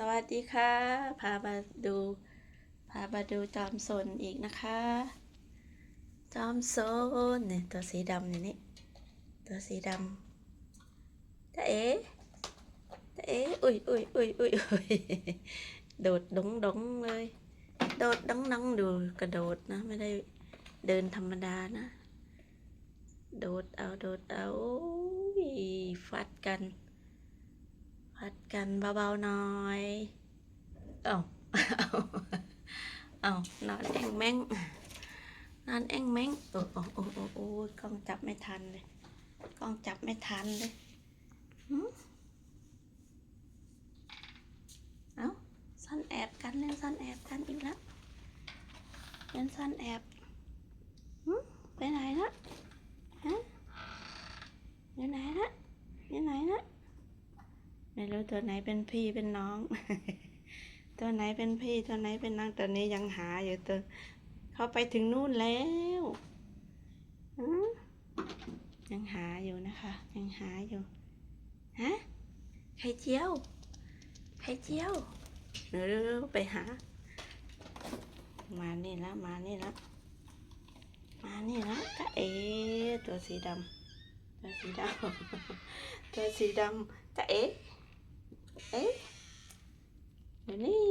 สวัสดีค่ะ พามาดู พามาดูจอมสนอีกนะคะ จอมสนเนี่ยตัวสีดำเนี่ยนี่ตัวสีดำจะเอ๋จะเอ๋อุ้ยอุ้ยอุ้ยอุ้ยอุ้ยโดดดงดงเลย โดดดงดงดูกระโดดนะ ไม่ได้เดินธรรมดานะ โดดเอาโดดเอาฟัดกัน พัดกันเบาๆหน่อย เอาเอาเอานอนเองแม่งนอนเองแม่งโอ้โอ้โอ้โอ้โอ้กล้องจับไม่ทันเลย กล้องจับไม่ทันเลยเอาซ่อนแอบกันเล่นซ่อนแอบกันอีกแล้วเล่นซ่อนแอบไปไหนนะฮะอยู่ไหนนะอยู่ไหนนะ ไม่รู้ตัวไหนเป็นพี่เป็นน้อง ตัวไหนเป็นพี่ตัวไหนเป็นน้องตัวนี้ยังหาอยู่ตัวเขาไปถึงนู่นแล้วหือยังหาอยู่นะคะ ยังหาอยู่ฮะไข่เจียวไข่เจียวเร็วๆไปหา มานี่แล้วมานี่แล้วมานี่แล้วจ้าเอตัวสีดำตัวสีดำตัวสีดำจ้าเอ เอ๊ะเดี๋ยนี้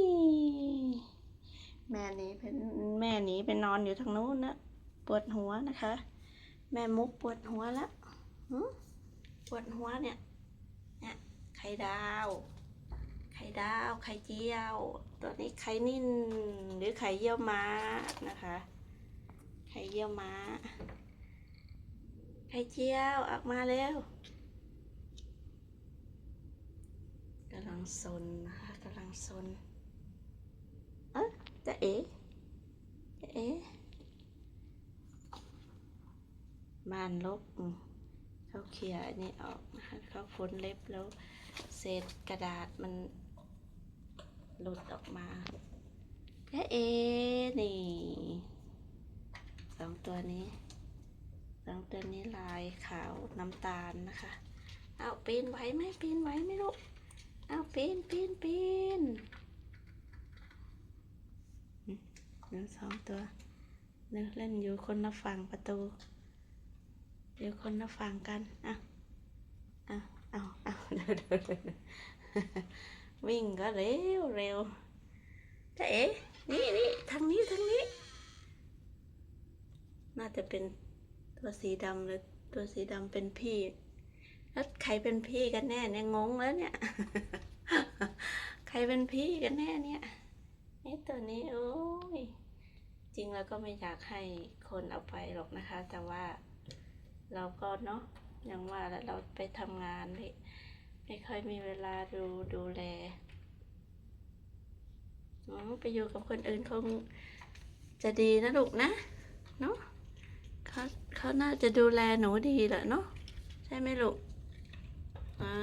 แม่หนีเป็นแม่หนีไปนอนอยู่ทางนู้นนะปวดหัวนะคะ แม่มุกปวดหัวแล้วหึปวดหัวเนี่ยเนี่ยไข่ดาว ไข่ดาว ไข่เจียว ตัวนี้ไข่นิ่นหรือไข่เยี่ยวม้านะคะ ไข่เยี่ยวม้า ไข่เจียวออกมาเร็ว กำลั งซนนะคะกำลังซนเอ๊ะจะเอ๋จะเอ๋ม่านลบเขาเคลียร์อันนี้ออกนะคะเขาฝนเล็บแล้วเศษกระดาษมันหลุดออกมาจะเอ๋นี่สองตัวนี้สองตัวนี้ลายขาวน้ำตาลนะคะ เอาปีนไหวไหมปีนไหวไหมลูก เอาปีนปีนปีนหนึ่งสองตัวเล่นเล่นอยู่คนละฝั่งประตู อยู่คนละฝั่งกันอะเอาเอาเอาเดี๋ยวเดี๋ยวเดี๋ยววิ่งก็เร็วเร็วจะเอ๋นี่นี่ทางนี้ทางนี้ น่าจะเป็นตัวสีดำหรือตัวสีดำเป็นพี่ แล้วใครเป็นพี่กันแน่เนี่ยงงแล้วเนี่ย ใครเป็นพี่กันแน่เนี่ยนี่ตัวนี้โอ้ยจริงแล้วก็ไม่อยากให้คนเอาไปหรอกนะคะ แต่ว่าเราก็เนาะอย่างว่าแล้วเราไปทำงานไม่ไม่ค่อยมีเวลาดูดูแลไปอยู่กับคนอื่นคงจะดีนะลูกนะเนาะเขาเขาน่าจะดูแลหนูดีแหละเนาะใช่ไหมลูก อ่า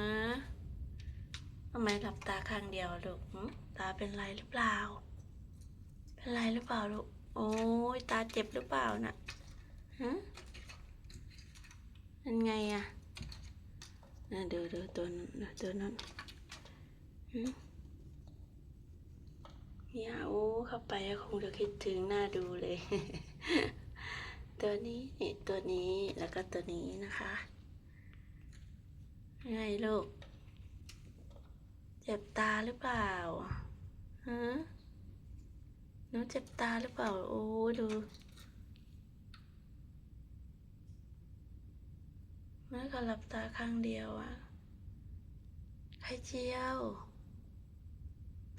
ทำไมหลับตาข้างเดียวลูกตาเป็นไรหรือเปล่า เป็นไรหรือเปล่าลูก โอ้ยตาเจ็บหรือเปล่าน่ะฮะเป็นไงอะน่ะดูดูตัวนั้นตัวนั้นหึเนี่ยโอ้เข้าไปคงจะคิดถึงหน้าดูเลย ตัวนี้นี่ตัวนี้แล้วก็ตัวนี้นะคะ ไงลูก เจ็บตาหรือเปล่าฮะหนูเจ็บตาหรือเปล่า โอ้ดูแม่ก็หลับตาข้างเดียวอะไข่เจียว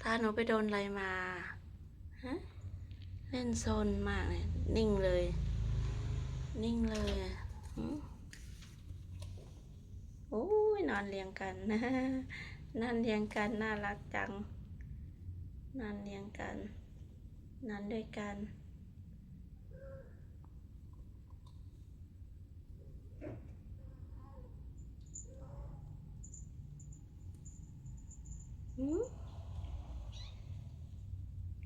ตาหนูไปโดนอะไรมาฮะเล่นโซนมากเลยนิ่งเลย นิ่งเลยอืม โอ้ยนอนเรียงกันนะนอนเรียงกันน่ารักจังนอนเรียงกันนอนด้วยกันหืม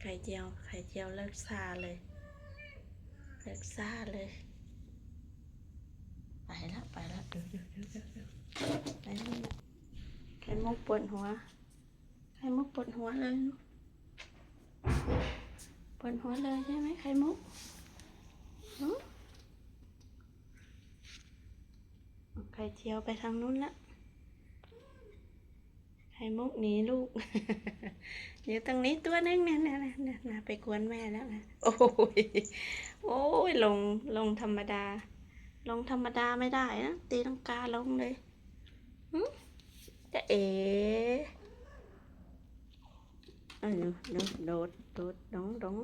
ไข่เจียวไข่เจียวเลิกซาเลยเลิกซาเลย ไปแล้วไปแล้วเดี๋ยวเดี๋ยวเดี๋ยวเดี๋ยว ไปแล้วเนี่ยไข่มุกปวดหัว ไข่มุกปวดหัวเลยลูกปวดหัวเลยใช่ไหมไข่มุกไข่เจียวไปทางนู้นละไข่มุกหนีลูกอยู่ตรงนี้ตัวนึงเนี่ยเนี่ยเนี่ยเนี่ยนะไปกวนแม่แล้วนะ โอ้ย โอ้ยลงลงธรรมดา ลงธรรมดาไม่ได้นะตีลังกาลงเลย จะเอ๋เออดูดูโดดโดดดงดง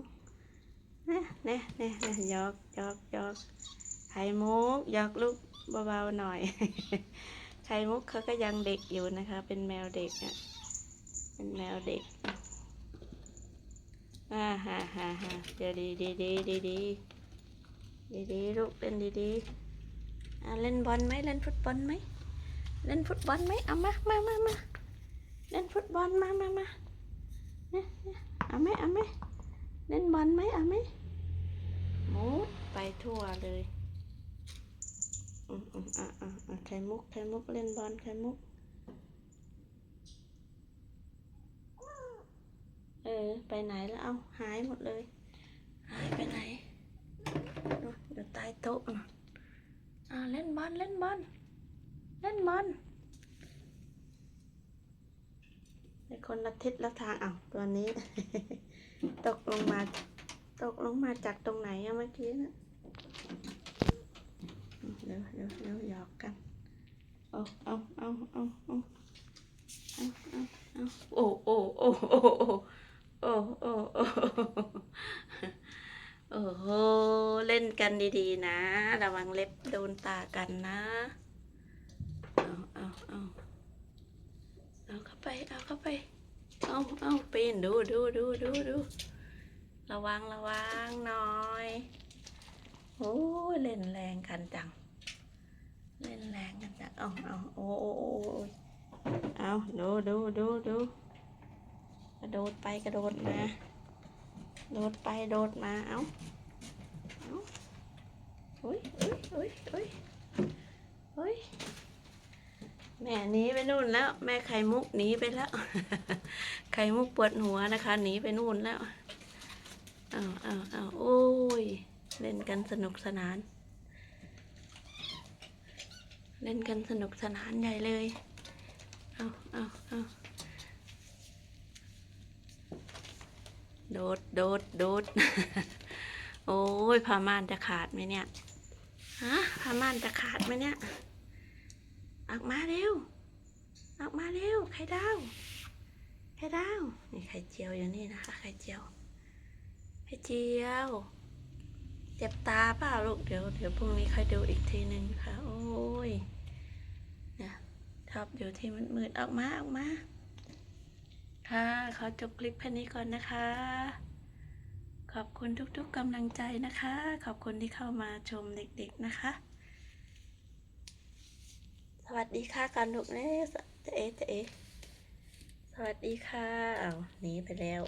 เนี่ยเนี่ยเนี่ยเนี่ยอกยอกยอกไข่มุกยอกลูกเบาๆหน่อย ไข่มุกเขาก็ยังเด็กอยู่นะคะ เป็นแมวเด็กอะเป็นแมวเด็กอะอ่าฮ่าฮ่าฮ่าเดี๋ยวดีดีดีดีดีดีดีลูกเล่นดีดีอ่าเล่นบอลไหมเล่นฟุตบอลไหม เล่นฟุตบอลไหมเอามามามามาเล่นฟุตบอลมามามาเนี่ยเนี่ยเอาไหมเอาไหมเล่นบอลไหมเอาไหมมุดไปทั่วเลยอืมอืมอะอะอะไข่มุกไข่มุกเล่นบอลไข่มุก เออ ไปไหนแล้วเอาหายหมดเลย หายไปไหนนู่นอยู่ใต้โต๊ะน่ะอ่าเล่นบอลเล่นบอล เล่นบอลในคนละทิศละทางอ้าวตัวนี้ ตกลงมา ตกลงมาจากตรงไหนอะเมื่อกี้นะเดี๋ยวเดี๋ยวเดี๋ยวหยอกกันเอาเอาเอาเอาเอาเอาเอาเอาโอ้โอ้โอ้โอ้โอ้โอ้โอ้โอ้โอ้โหเล่นกันดีๆนะ ระวังเล็บโดนตากันนะ เข้าไปเอาเข้าไป เอาเอาปีนดูดูดูดูดูระวังระวังหน่อยโอ้เล่นแรงกันจัง เล่นแรงกันจังเอาเอาโอ้โอ้โอ้เอาดูดูดูดูกระโดดไปกระโดดมาโดดไปโดดมาเอาเอาอุ้ยอุ้ยอุ้ยอุ้ยอุ้ย แม่หนีไปนู่นแล้ว แม่ไข่มุกหนีไปแล้ว ไข่มุกปวดหัวนะคะหนีไปนู่นแล้วเอาเอาเอาโอ้ย เล่นกันสนุกสนาน เล่นกันสนุกสนานใหญ่เลย เอาเอาเอาโดดโดดโดดโอ้ยผ้าม่านจะขาดไหมเนี่ยฮะผ้าม่านจะขาดไหมเนี่ย ออกมาเร็ว ออกมาเร็ว ไข่ดาว ไข่ดาว นี่ไข่เจียวอยู่นี่นะคะ ไข่เจียว ไข่เจียว เจ็บตาเปล่าลูก เดี๋ยวเดี๋ยวพรุ่งนี้ค่อยดูอีกทีหนึ่งค่ะ โอ้ยนะชอบอยู่ที่มืดออกมาออกมา ค่ะ ขอจบคลิปแค่นี้ก่อนนะคะ ขอบคุณทุกๆกำลังใจนะคะ ขอบคุณที่เข้ามาชมเด็กๆนะคะ สวัสดีค่ะการลูกเน่จะเอจะเอสวัสดีค่ะอ้าวหนีไปแล้ว